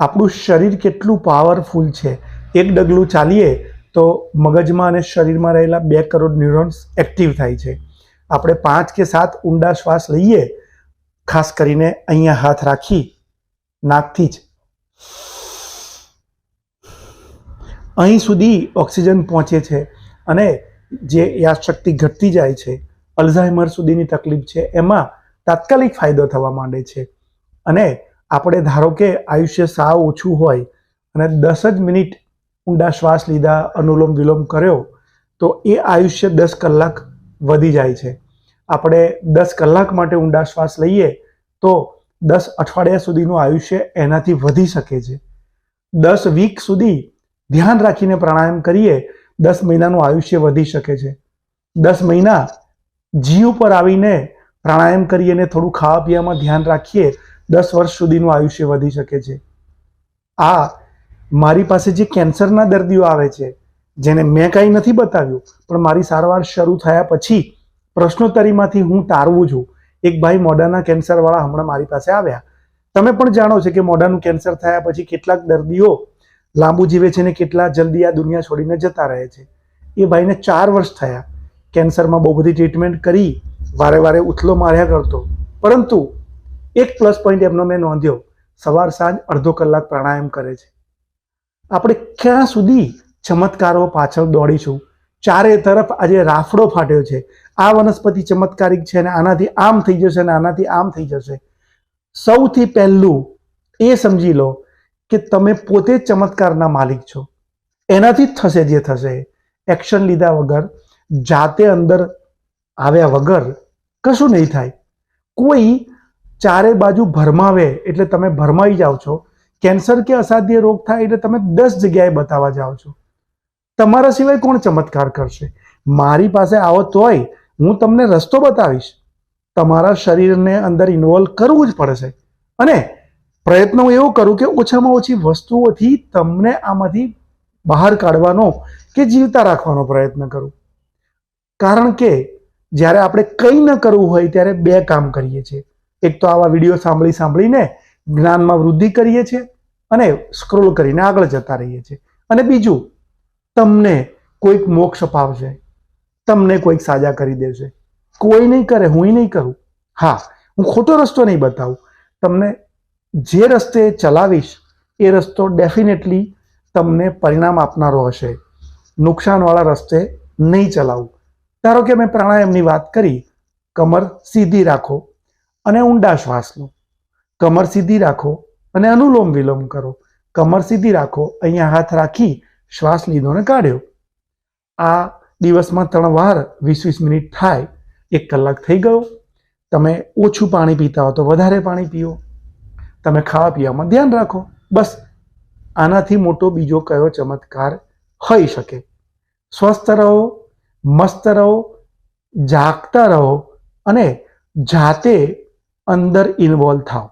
આપણું શરીર કેટલું પાવરફુલ છે. એક ડગલું ચાલીએ તો મગજમાં અને શરીરમાં રહેલા બે કરોડ ન્યુરોન્સ એક્ટિવ થાય છે. આપણે પાંચ કે સાત ઊંડા શ્વાસ લઈએ, ખાસ કરીને અહીંયા હાથ રાખી, નાકથી જ. અહીં સુધી ઓક્સિજન પહોંચે છે અને જે યાદશક્તિ ઘટતી જાય છે, અલ્ઝાઇમર સુધીની તકલીફ છે, એમાં તાત્કાલિક ફાયદો થવા માંડે છે. અને આપણે ધારો કે આયુષ્ય સાવ ઓછું હોય અને દસ જ મિનિટ ઊંડા શ્વાસ લીધા, અનુલોમ વિલોમ કર્યો, તો એ આયુષ્ય દસ કલાક વધી જાય છે. આપણે દસ કલાક માટે ઊંડા શ્વાસ લઈએ, તો દસ અઠવાડિયા સુધીનું આયુષ્ય એનાથી વધી શકે છે. દસ વીક સુધી ધ્યાન રાખીને પ્રાણાયામ કરીએ, દસ મહિનાનું આયુષ્ય વધી શકે છે. દસ મહિના જીવ પર આવીને પ્રાણાયામ કરીએ અને થોડું ખાવા પીવામાં ધ્યાન રાખીએ દસ વર્ષ સુધીનું આયુષ્ય વધી શકે છે. આ મારી પાસે જે કેન્સરના દર્દીઓ આવે છે, જેને મેં કાંઈ નથી બતાવ્યું, પણ મારી સારવાર શરૂ થયા પછી પ્રશ્નોત્તરીમાંથી હું તારવું છું. એક ભાઈ મોઢાના કેન્સરવાળા હમણાં મારી પાસે આવ્યા. તમે પણ જાણો છો કે મોઢાનું કેન્સર થયા પછી કેટલાક દર્દીઓ લાંબુ જીવે છે ને કેટલા જલ્દી આ દુનિયા છોડીને જતા રહે છે. એ ભાઈને ચાર વર્ષ થયા. કેન્સરમાં બહુ બધી ટ્રીટમેન્ટ કરી, વારે વારે ઉથલો માર્યા કરતો. પરંતુ એક પ્લસ પોઈન્ટ એમનો મેં નોંધ્યો. સવાર, સાંજ, અડધો કલાક પ્રાણાયામ કરે છે. આપણે ક્યાં સુધી ચમત્કારો પાછળ દોડીશું? ચારે તરફ આજે રાફડો ફાટ્યો છે. આ વનસ્પતિ ચમત્કારિક છે અને આનાથી આમ થઈ જશે અને આનાથી આમ થઈ જશે. સૌથી પહેલું એ સમજી લો કે તમે પોતે ચમત્કારના માલિક છો. એનાથી જ થશે જે થશે એક્શન લીધા વગર, જાતે અંદર આવ્યા વગર કશું નહીં થાય. કોઈ ચારે બાજુ ભરમાવે એટલે તમે ભરમાઈ જાઓ છો. કેન્સર કે અસાધ્ય રોગ થાય એટલે તમે દસ જગ્યાએ બતાવવા જાઓ છો. તમારા સિવાય કોણ ચમત્કાર કરશે? મારી પાસે આવો તોય હું તમને રસ્તો બતાવીશ. તમારા શરીરને અંદર ઇન્વોલ્વ કરવું જ પડશે. અને પ્રયત્ન હું એવો કરું કે ઓછામાં ઓછી વસ્તુઓથી તમને આમાંથી બહાર કાઢવાનો કે જીવતા રાખવાનો પ્રયત્ન કરું. કારણ કે જ્યારે આપણે કંઈ ન કરવું હોય ત્યારે બે કામ કરીએ છીએ. એક તો આવા વીડિયો સાંભળી સાંભળીને જ્ઞાનમાં વૃદ્ધિ કરીએ છીએ અને સ્ક્રોલ કરીને આગળ જતા રહીએ છીએ. અને બીજું, તમને કોઈક મોક્ષ અપાવશે. તમને કોઈક સાજા કરી દેશે. કોઈ નહીં કરે હું નહીં કરું. હા, હું ખોટો રસ્તો નહીં બતાવું. તમને જે રસ્તે ચલાવીશ, એ રસ્તો ડેફિનેટલી તમને પરિણામ આપનારો હશે. નુકસાનવાળા રસ્તે નહીં ચલાવું. ધારો કે મેં પ્રાણાયામની વાત કરી, કમર સીધી રાખો. અને ઊંડા શ્વાસ લો. કમર સીધી રાખો અને અનુલોમ વિલોમ કરો. કમર સીધી રાખો, અહીંયા હાથ રાખી શ્વાસ લીધો ને કાઢ્યો. આ દિવસમાં ત્રણ વાર વીસ વીસ મિનિટ થાય, એક કલાક થઈ ગયો. તમે ઓછું પાણી પીતા હો તો વધારે પાણી પીઓ. તમે ખાવા પીવામાં ધ્યાન રાખો. બસ, આનાથી મોટો બીજો કયો ચમત્કાર હોઈ શકે? સ્વસ્થ રહો, મસ્ત રહો, જાગતા રહો અને જાતે અંદર ઇન્વોલ્વ થાઓ.